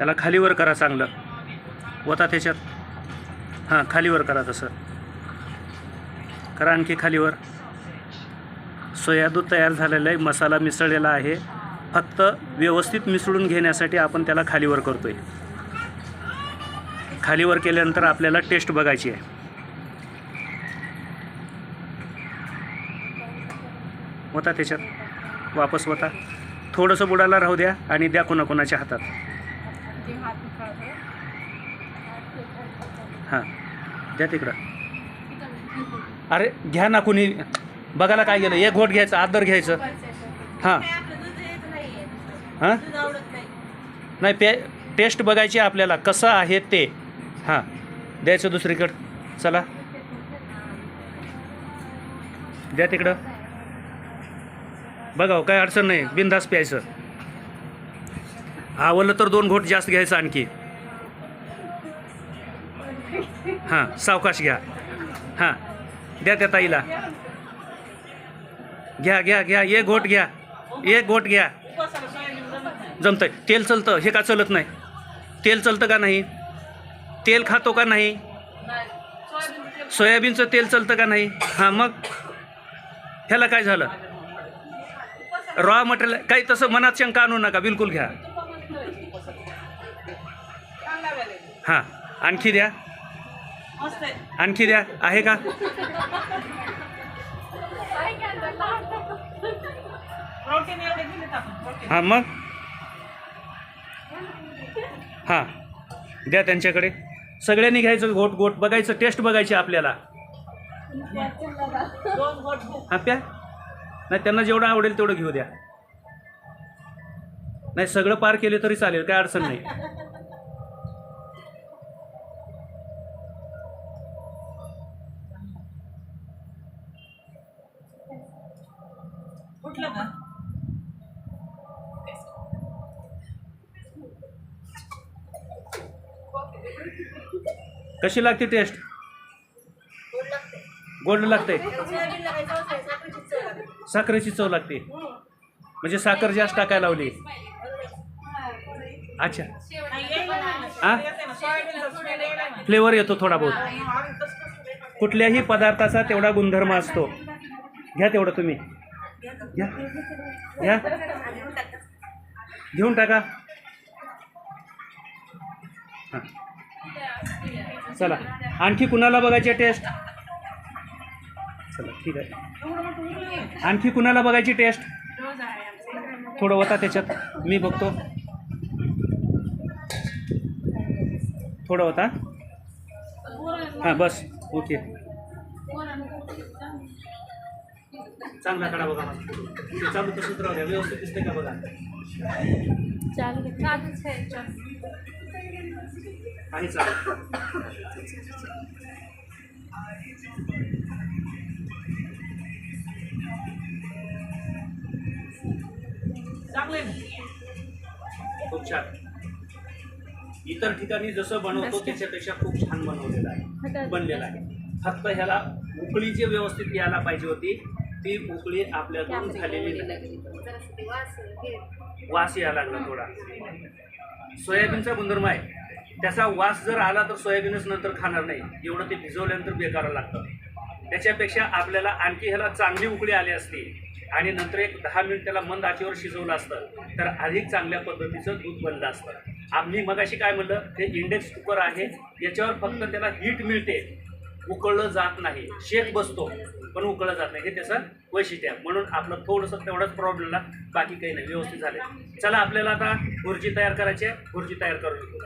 त्याला खालीवर करा चांगलं. होता त्याच्यात. हां खालीवर करा तसं. करा आणखी खालीवर सोया दूध तयार झालेलं आहे. मसाला मिसळलेला आहे. फक्त व्यवस्थित मिसळून घेण्यासाठी आपण त्याला खालीवर करतो आहे खालीवर केल्यानंतर आपल्याला टेस्ट बघायची आहे. होता त्याच्यात. वापस होता थोडंसं बुडाला राहू द्या आणि द्या कोणाकोणाच्या हातात. हां. द्या तिकडं. अरे घ्या ना कुणी. बघायला काय गेलं? एक घोट घ्यायचं आदर घ्यायचं. हां. हां? नाही पे टेस्ट बघायची आपल्याला. कसं आहे ते. हां. द्यायचं दुसरीकडं. चला. द्या तिकडं. बघा हो, काय अडचण नाही. बिंदास प्यायचं. आवडलं तर दोन घोट जास्त घ्यायचं आणखी. हां सावकाश घ्या. हां द्या त्या ताईला. घ्या घ्या घ्या एक घोट घ्या एक घोट घ्या. जमतंय. तेल चलतं हे का चलत नाही? तेल चलतं का नाही? तेल खातो का नाही? सोयाबीनचं तेल चलतं का नाही? हां मग? ह्याला काय झालं? रॉ मटेरियल काही तसं मनात शंका आणू नका बिलकुल घ्या. हां आणखी द्या. आणखी द्या. आहे का? हां मग? हां. द्या त्यांच्याकडे. सगळ्यांनी घ्यायचं घोट घोट बघायचं टेस्ट बघायची आपल्याला. हां प्या. नाही त्यांना जेवढं आवडेल तेवढं घेऊ द्या. नाही सगळं पार केले तरी चालेल काय अडचण नाही. कुठलं का कशी लागते टेस्ट? गोड लागते. साखरेची चव लागते. म्हणजे साखर जास्त टाकायला लावली. अच्छा. आ? फ्लेवर येतो थोडा बहुत. कुठल्याही पदार्थाचा तेवढा गुणधर्म असतो. घ्या तेवढं तुम्ही. घ्या घ्या घेऊन टाका. हां. चला. आणखी कुणाला बघायची टेस्ट? चला ठीक आहे. आणखी कुणाला बघायची टेस्ट? थोडं होता त्याच्यात. मी बघतो. थोडं होता. हां बस. ओके. चांगला काढा बघा. ते चालू तसंच राहू द्या. व्यवस्थित दिसते का बघा? चालू चांगले खूप छान. इतर ठिकाणी जसं बनवतो त्याच्यापेक्षा खूप छान बनवलेलं आहे. बनलेलं आहे. फक्त ह्याला उकळी जी व्यवस्थित यायला पाहिजे होती. ती उकळी आपल्याकडून झालेली नाही. वास यायला लागला थोडा. सोयाबीनचा गुणधर्म आहे त्याचा वास जर आला तर सोयाबीनच नंतर खाणार नाही. एवढं ते भिजवल्यानंतर बेकारा लागतं. त्याच्यापेक्षा आपल्याला आणखी ह्याला चांगली उकळी आली असती आणि नंतर एक दहा मिनिट त्याला मंद आचेवर शिजवलं असतं तर अधिक चांगल्या पद्धतीचं दूध बनलं असतं. आम्ही मगाशी काय म्हणलं हे इंडेक्स कुकर आहे याच्यावर फक्त त्याला हीट मिळते. उकळलं जात नाही. शेक बसतो पण उकळलं जात नाही. हे त्याचं वैशिष्ट्य आहे. म्हणून आपलं थोडंसं तेवढाच प्रॉब्लेमला बाकी काही नाही. व्यवस्थित झाले चला आपल्याला आता खुर्ची तयार करायची आहे. खुर्ची तयार करून घेऊ.